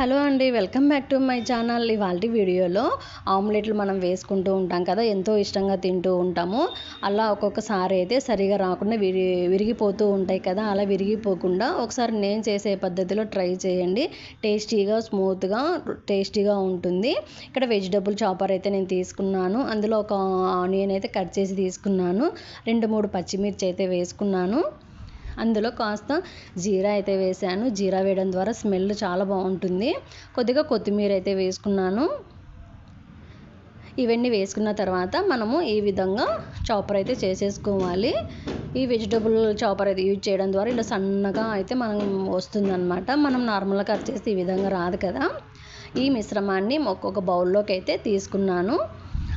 Hello అండి welcome back to my channel. ఇవాళ వీడియోలో ఆమ్లెట్లు మనం వేసుకుంటూ ఉంటాం కదా ఎంతో ఇష్టంగా తింటూ ఉంటాము. అలా ఒక్కొక్కసారి అయితే సరిగా రాకుండా విరి విరిగిపోతూ ఉంటాయి కదా అలా విరిగిపోకుండా ఒకసారి నేను చేసే పద్ధతిలో ట్రై చేయండి. టేస్టీగా స్మూత్గా టేస్టీగా ఉంటుంది. ఇక్కడ వెజిటబుల్ చాపర్ అయితే నేను తీసుకున్నాను. అందులో ఒక ఆనియన్ అయితే కట్ చేసి తీసుకున్నాను. రెండు మూడు పచ్చిమిర్చి అయితే వేసుకున్నాను. అందులో కాస్త జీరా అయితే వేసాను జీరా వేయడం ద్వారా స్మెల్ చాలా బాగుంటుంది. కొద్దిగా కొత్తిమీర అయితే వేసుకున్నాను. ఇవన్నీ వేసుకున్న తర్వాత మనము ఈ విధంగా చాపర్ అయితే చేసేసుకోవాలి. ఈ వెజిటబుల్ చాపర్ అయితే యూజ్ చేయడం ద్వారా ఇలా సన్నగా అయితే మనం వస్తుందన్నమాట. మనం నార్మల్గా కట్ చేస్తే ఈ విధంగా రాదు కదా. ఈ మిశ్రమాన్ని ఒక్కొక్క బౌల్లోకి అయితే తీసుకున్నాను.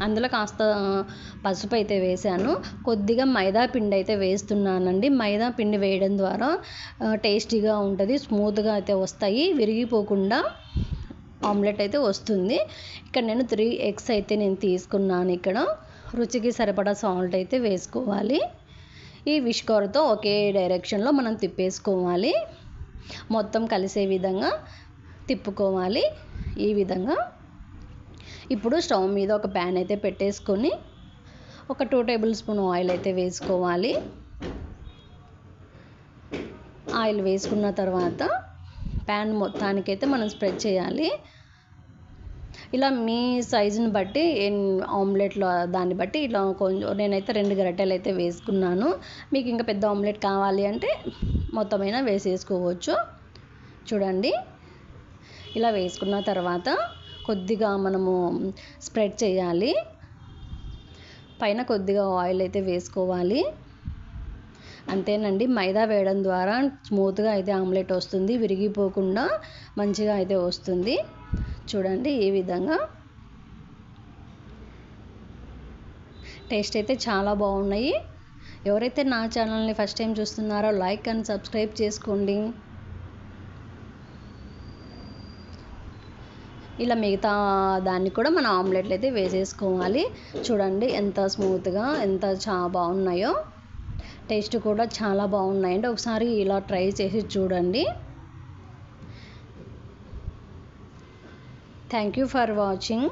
అందులో కాస్త పసుపు అయితే వేసాను కొద్దిగా మైదా పిండి అయితే వేస్తున్నానండి. మైదా పిండి వేయడం ద్వారా టేస్టీగా ఉంటుంది స్మూత్గా అయితే వస్తాయి. విరిగిపోకుండా ఆమ్లెట్ అయితే వస్తుంది. ఇక్కడ నేను త్రీ ఎగ్స్ అయితే నేను తీసుకున్నాను ఇక్కడ. రుచికి సరిపడా సాల్ట్ అయితే వేసుకోవాలి. ఈ విష్కర్తో ఒకే డైరెక్షన్లో మనం తిప్పేసుకోవాలి. మొత్తం కలిసే విధంగా తిప్పుకోవాలి. ఈ విధంగా ఇప్పుడు స్టవ్ మీద ఒక ప్యాన్ అయితే పెట్టేసుకొని ఒక టూ టేబుల్ స్పూన్ ఆయిల్ అయితే వేసుకోవాలి. ఆయిల్ వేసుకున్న తర్వాత ప్యాన్ మొత్తానికైతే మనం స్ప్రెడ్ చేయాలి. ఇలా మీ సైజుని బట్టి ఆమ్లెట్లో దాన్ని బట్టి ఇలా కొంచెం నేనైతే రెండు గరిటెలు అయితే వేసుకున్నాను. మీకు ఇంకా పెద్ద ఆమ్లెట్ కావాలి అంటే మొత్తమైనా వేసేసుకోవచ్చు. చూడండి. ఇలా వేసుకున్న తర్వాత కొద్దిగా మనము స్ప్రెడ్ చేయాలి. పైన కొద్దిగా ఆయిల్ అయితే వేసుకోవాలి. అంతేనండి మైదా వేయడం ద్వారా స్మూత్గా అయితే ఆమ్లెట్ వస్తుంది విరిగిపోకుండా మంచిగా అయితే వస్తుంది. చూడండి ఈ విధంగా. టేస్ట్ అయితే చాలా బాగున్నాయి. ఎవరైతే నా ఛానల్ని ఫస్ట్ టైం చూస్తున్నారో లైక్ అండ్ సబ్స్క్రైబ్ చేసుకోండి. ఇలా మిగతా దాన్ని కూడా మన ఆమ్లెట్లు అయితే వేసేసుకోవాలి. చూడండి ఎంత స్మూత్గా ఎంత చా బాగున్నాయో. టేస్ట్ కూడా చాలా బాగున్నాయండి. ఒకసారి ఇలా ట్రై చేసి చూడండి. Thank you for watching